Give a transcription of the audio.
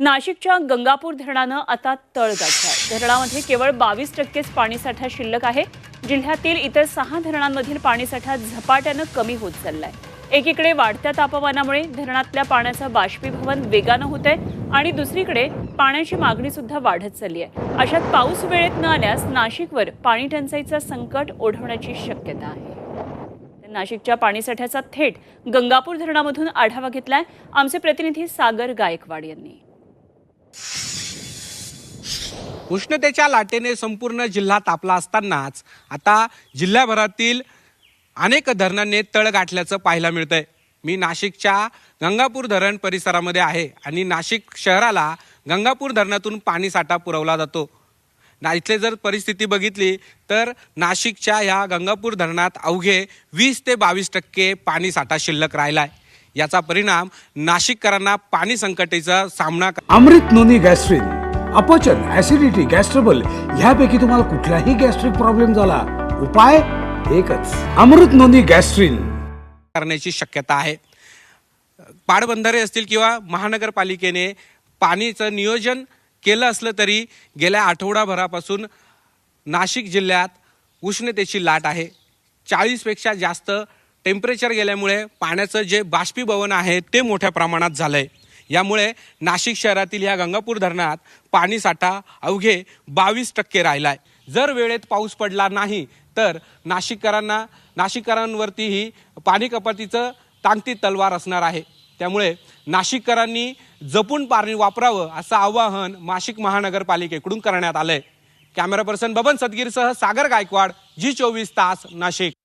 नाशिकच्या गंगापूर धरणानं आता तळ गाठलाय. धरणामध्ये केवळ बावीस टक्केच पाणीसाठा शिल्लक आहे. जिल्ह्यातील इतर सहा धरणांमधील पाणीसाठा झपाट्यानं कमी होत चाललाय. एकीकडे वाढत्या तापमानामुळे धरणातल्या पाण्याचं बाष्पीभवन वेगानं होत आहे आणि दुसरीकडे पाण्याची मागणी सुद्धा वाढत चालली आहे. अशात पाऊस वेळेत न आल्यास नाशिकवर पाणी टंचाईचं संकट ओढवण्याची शक्यता आहे. नाशिकच्या पाणीसाठ्याचा थेट गंगापूर धरणामधून आढावा घेतलाय. आमचे प्रतिनिधी सागर गायकवाड यांनी. उष्णतेच्या लाटेने संपूर्ण जिल्हा तापला असतानाच आता जिल्ह्याभरातील अनेक धरणांनी तळ गाठल्याचं पाहायला मिळतंय. मी नाशिकच्या गंगापूर धरण परिसरामध्ये आहे आणि नाशिक शहराला गंगापूर धरणातून पाणी साठा पुरवला जातो. ना इथले जर परिस्थिती बघितली तर नाशिकच्या ह्या गंगापूर धरणात अवघे वीस ते बावीस टक्के पाणी साठा शिल्लक राहिलाय. याचा परिणाम नाशिककरांना पाणी संकटाचा सामना अमृत नोनी गॅस्ट्रिन अपचन ऍसिडिटी गॅस्ट्रबल ह्यापैकी तुम्हाला कुठलाही गॅस्ट्रिक प्रॉब्लेम झाला उपाय एकच अमृत नोनी गॅस्ट्रिन. करण्याची शक्यता आहे. पाटबंधारे असतील किंवा महानगरपालिकेने पाणीचं नियोजन केलं असलं तरी गेल्या आठवडाभरापासून नाशिक जिल्ह्यात उष्णतेची लाट आहे. चाळीसपेक्षा जास्त टेम्परेचर गेल्यामुळे पाण्याचं जे बाष्पीभवन आहे ते मोठ्या प्रमाणात झालं आहे यामुळे नाशिक शहरातील या गंगापूर धरणात पाणी साठा अवघे बावीस टक्के राहिला आहे जर वेळेत पाऊस पडला नाही तर नाशिककरांना नाशिककरांवरतीही पाणी कपातीचं तांगती तलवार असणार आहे. त्यामुळे नाशिककरांनी जपून पाणी वापरावं असं आवाहन नाशिक महानगरपालिकेकडून करण्यात आलंय. कॅमेरा पर्सन बबन सदगीरसह सागर गायकवाड जी चोवीस तास नाशिक.